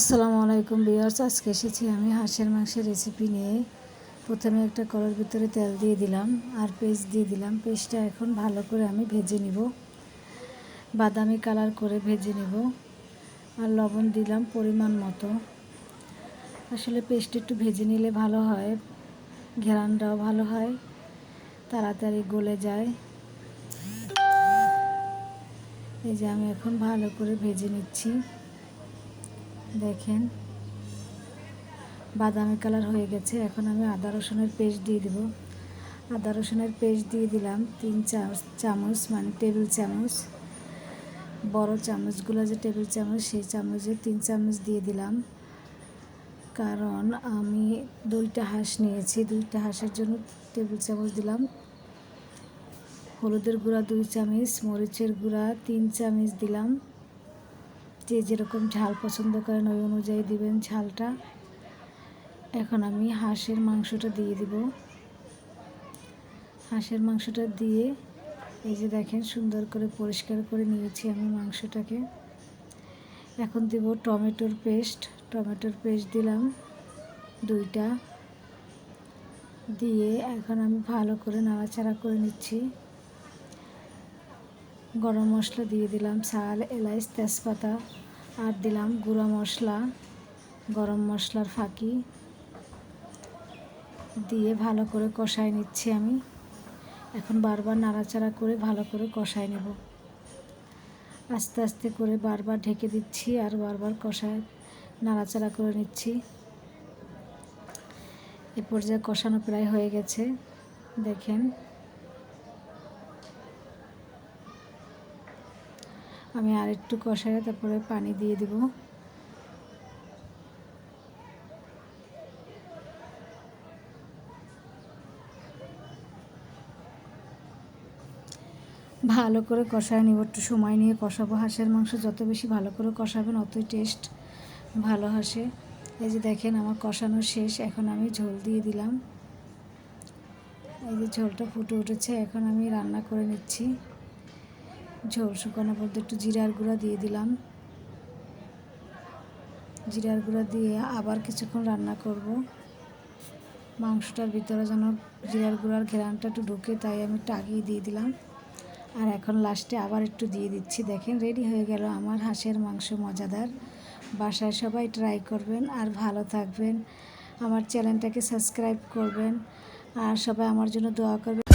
আসসালামু আলাইকুম বিয়ার্স আজকে এসেছি আমি হাঁসের মাংসের রেসিপি নিয়ে। প্রথমে একটা কড়ার ভিতরে তেল দিয়ে দিলাম, আর পেস্ট দিয়ে দিলাম। পেস্টটা এখন ভালো করে আমি ভেজে নিব। বাদামি কালার করে ভেজে নিব, আর লবণ দিলাম পরিমাণ মতো। আসলে পেস্ট একটু ভেজে নিলে ভালো হয়, ঘেরানটাও ভালো হয়, তাড়াতাড়ি গলে যায়। এই যে আমি এখন ভালো করে ভেজে নিচ্ছি। দেখেন। বাদামি কালার হয়ে গেছে। এখন আমি আদা রসুনের পেস্ট দিয়ে দেব। আদা রসুনের পেস্ট দিয়ে দিলাম তিন চামচ মানে টেবিল চামচ। বড় চামচগুলো যে টেবিল চামচ, সেই চামচে তিন চামচ দিয়ে দিলাম। কারণ আমি দুইটা হাঁস নিয়েছি। দুইটা হাঁসের জন্য টেবিল চামচ দিলাম। হলুদের গুঁড়া দুই চামচ, মরিচের গুঁড়া তিন চামচ দিলাম। যে যেরকম ঝাল পছন্দ করেন, ওই অনুযায়ী দিবেন ঝালটা। এখন আমি হাঁসের মাংসটা দিয়ে দিব। হাঁসের মাংসটা দিয়ে এই যে দেখেন সুন্দর করে পরিষ্কার করে নিয়েছি আমি মাংসটাকে। এখন দিব টমেটোর পেস্ট। টমেটোর পেস্ট দিলাম দুইটা। দিয়ে এখন আমি ভালো করে নাড়াচাড়া করে নিচ্ছি। গরম মশলা দিয়ে দিলাম, চাল এলাচ তেজপাতা আর দিলাম গুঁড়া মশলা, গরম মশলার ফাঁকি দিয়ে ভালো করে কষায় নিচ্ছি আমি। এখন বারবার নাড়াচাড়া করে ভালো করে কষায় নেব। আস্তে আস্তে করে বারবার ঢেকে দিচ্ছি আর বারবার কষায় নাড়াচাড়া করে নিচ্ছি। এ পর্যায়ে কষানো প্রায় হয়ে গেছে। দেখেন আমি আর একটু কষাই তারপরে পানি দিয়ে দিব। ভালো করে কষায় নিব, একটু সময় নিয়ে কষাবো। হাঁসের মাংস যত বেশি ভালো করে কষাবেন, অতই টেস্ট ভালো হাসে এই যে দেখেন আমার কষানো শেষ, এখন আমি ঝোল দিয়ে দিলাম। এই যে ঝোলটা ফুটে উঠেছে, এখন আমি রান্না করে নিচ্ছি। ঝোল শুকানো পর্যন্ত একটু জিরার গুঁড়া দিয়ে দিলাম। জিরার গুঁড়া দিয়ে আবার কিছুক্ষণ রান্না করব। মাংসটার ভিতরে যেন জিরার গুঁড়ার ঘেরানটা একটু ঢুকে তাই আমি টাগিয়ে দিয়ে দিলাম। আর এখন লাস্টে আবার একটু দিয়ে দিচ্ছি। দেখেন রেডি হয়ে গেল আমার হাঁসের মাংস মজাদার। বাসায় সবাই ট্রাই করবেন আর ভালো থাকবেন। আমার চ্যানেলটাকে সাবস্ক্রাইব করবেন। আর সবাই আমার জন্য দোয়া করবেন।